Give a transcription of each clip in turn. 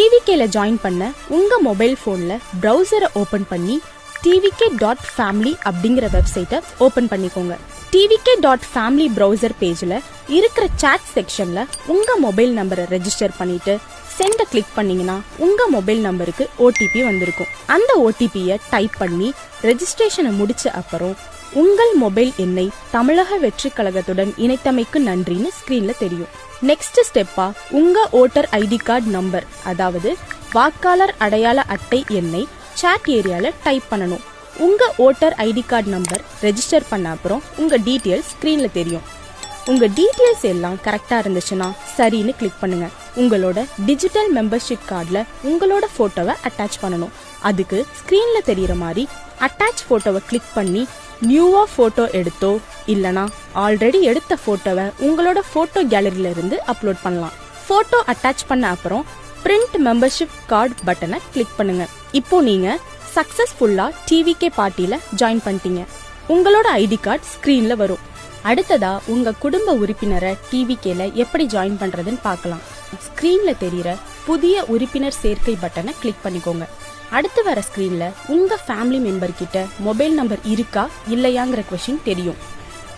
டிவிகேல join பண்ண உங்க mobile போன்ல ப்ரௌசரை ஓபன் பண்ணி டிவிகே டாட் ஃபேமிலி அப்படிங்கிற வெப்சைட்டை ஓபன் பண்ணிக்கோங்க. டிவிகே டாட் ஃபேமிலி ப்ரௌசர் பேஜில் இருக்கிற சாட் செக்ஷனில் உங்க மொபைல் நம்பரை ரெஜிஸ்டர் பண்ணிட்டு சென்ட கிளிக் பண்ணீங்கன்னா உங்க மொபைல் நம்பருக்கு ஓடிபி வந்திருக்கும். அந்த ஓடிபியை டைப் பண்ணி ரெஜிஸ்ட்ரேஷனை முடிச்ச அப்புறம் உங்கள் மொபைல் எண்ணை தமிழக வெற்றி கழகத்துடன் இணைத்தமைக்கு நன்றின்னு ஸ்கிரீன்ல தெரியும். நெக்ஸ்ட் ஸ்டெப்பா உங்க ஓட்டர் ஐடி கார்டு நம்பர் அதாவது வாக்காளர் அடையாள அட்டை எண்ணை சாட் ஏரியால டைப் பண்ணணும். உங்க voter ID card number register பண்ண அப்புறம் உங்க டீட்டெயில்ஸ் ஸ்கிரீன்ல தெரியும். உங்க டீட்டெயில்ஸ் எல்லாம் கரெக்டா இருந்துச்சுன்னா சரின்னு கிளிக் பண்ணுங்க. உங்களோட டிஜிட்டல் மெம்பர்ஷிப் கார்டில் உங்களோட போட்டோவை அட்டாச் பண்ணணும். அதுக்கு ஸ்கிரீன்ல தெரியற மாதிரி அட்டாச் போட்டோவை கிளிக் பண்ணி நியூவாக ஃபோட்டோ எடுத்தோ இல்லைனா ஆல்ரெடி எடுத்த ஃபோட்டோவை உங்களோட ஃபோட்டோ கேலரியிலிருந்து அப்லோட் பண்ணலாம். ஃபோட்டோ அட்டாச் பண்ண அப்புறம் பிரிண்ட் மெம்பர்ஷிப் கார்டு பட்டனை கிளிக் பண்ணுங்க. இப்போ நீங்க சக்சஸ்ஃபுல்லா டிவிகே பார்ட்டியில ஜாயின் பண்ணிட்டீங்க. உங்களோட ஐடி கார்டு ஸ்கிரீன்ல வரும். அடுத்ததா உங்க குடும்ப உறுப்பினரை டிவிகேல எப்படி ஜாயின் பண்றதுன்னு பார்க்கலாம். ஸ்கிரீன்ல தெரியற புதிய உறுப்பினர் சேர்க்கை பட்டனை கிளிக் பண்ணிக்கோங்க. அடுத்து வர ஸ்கிரீன்ல உங்க ஃபேமிலி மெம்பர் கிட்ட மொபைல் நம்பர் இருக்கா இல்லையாங்கிற கொஷின் தெரியும்.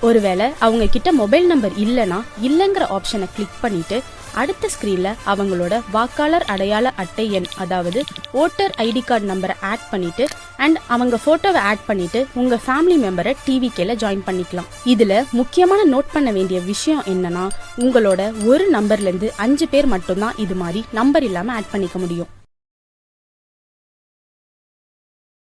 ஒருவேளை அவங்க கிட்ட மொபைல் நம்பர் இல்லனா இல்லங்கிற ஆப்ஷனை கிளிக் பண்ணிட்டு அடுத்த ஸ்கிரீன்ல அவங்களோட வாக்காளர் அடையாள அட்டை எண் அதாவது ஓட்டர் ஐடி கார்டு நம்பரை ஆட் பண்ணிட்டு அண்ட் அவங்க போட்டோவை ஆட் பண்ணிட்டு உங்க ஃபேமிலி மெம்பரை டிவிகேல ஜாயின் பண்ணிக்கலாம். இதுல முக்கியமான நோட் பண்ண வேண்டிய விஷயம் என்னன்னா உங்களோட ஒரு நம்பர்ல இருந்து அஞ்சு பேர் மட்டும்தான் இது மாதிரி நம்பர் இல்லாம ஆட் பண்ணிக்க முடியும்.